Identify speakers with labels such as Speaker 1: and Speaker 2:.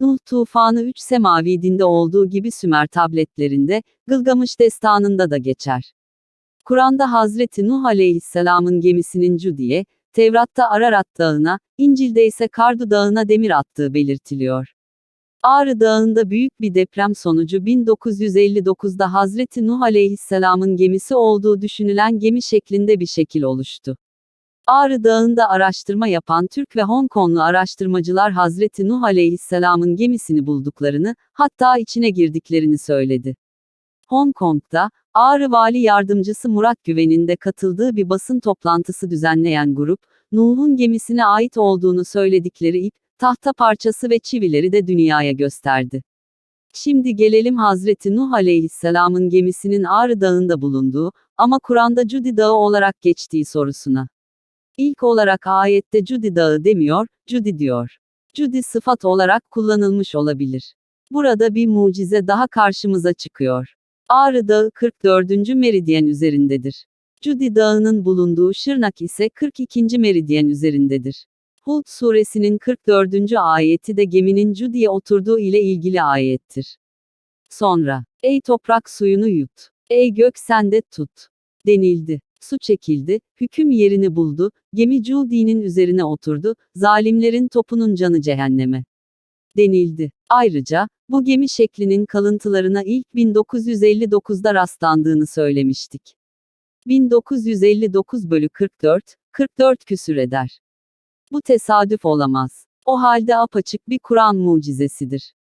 Speaker 1: Nuh tufanı üç semavi dinde olduğu gibi Sümer tabletlerinde, Gılgamış destanında da geçer. Kur'an'da Hazreti Nuh aleyhisselamın gemisinin Cudiye, Tevrat'ta Ararat dağına, İncil'de ise Kardu dağına demir attığı belirtiliyor. Ağrı Dağı'nda büyük bir deprem sonucu 1959'da Hazreti Nuh aleyhisselamın gemisi olduğu düşünülen gemi şeklinde bir şekil oluştu. Ağrı Dağı'nda araştırma yapan Türk ve Hong Konglu araştırmacılar Hazreti Nuh aleyhisselamın gemisini bulduklarını, hatta içine girdiklerini söyledi. Hong Kong'da, Ağrı Vali Yardımcısı Murat Güven'in de katıldığı bir basın toplantısı düzenleyen grup, Nuh'un gemisine ait olduğunu söyledikleri ip, tahta parçası ve çivileri de dünyaya gösterdi. Şimdi gelelim Hazreti Nuh aleyhisselamın gemisinin Ağrı Dağı'nda bulunduğu, ama Kur'an'da Cudi Dağı olarak geçtiği sorusuna. İlk olarak ayette Cudi Dağı demiyor, Cudi diyor. Cudi sıfat olarak kullanılmış olabilir. Burada bir mucize daha karşımıza çıkıyor. Ağrı Dağı 44. meridyen üzerindedir. Cudi Dağı'nın bulunduğu Şırnak ise 42. meridyen üzerindedir. Hud suresinin 44. ayeti de geminin Cudi'ye oturduğu ile ilgili ayettir. Sonra, ey toprak suyunu yut, ey gök sende tut, denildi. Su çekildi, hüküm yerini buldu, gemi Cudi'nin üzerine oturdu, zalimlerin topunun canı cehenneme. Denildi. Ayrıca, bu gemi şeklinin kalıntılarına ilk 1959'da rastlandığını söylemiştik. 1959 bölü 44, 44 küsür eder. Bu tesadüf olamaz. O halde apaçık bir Kur'an mucizesidir.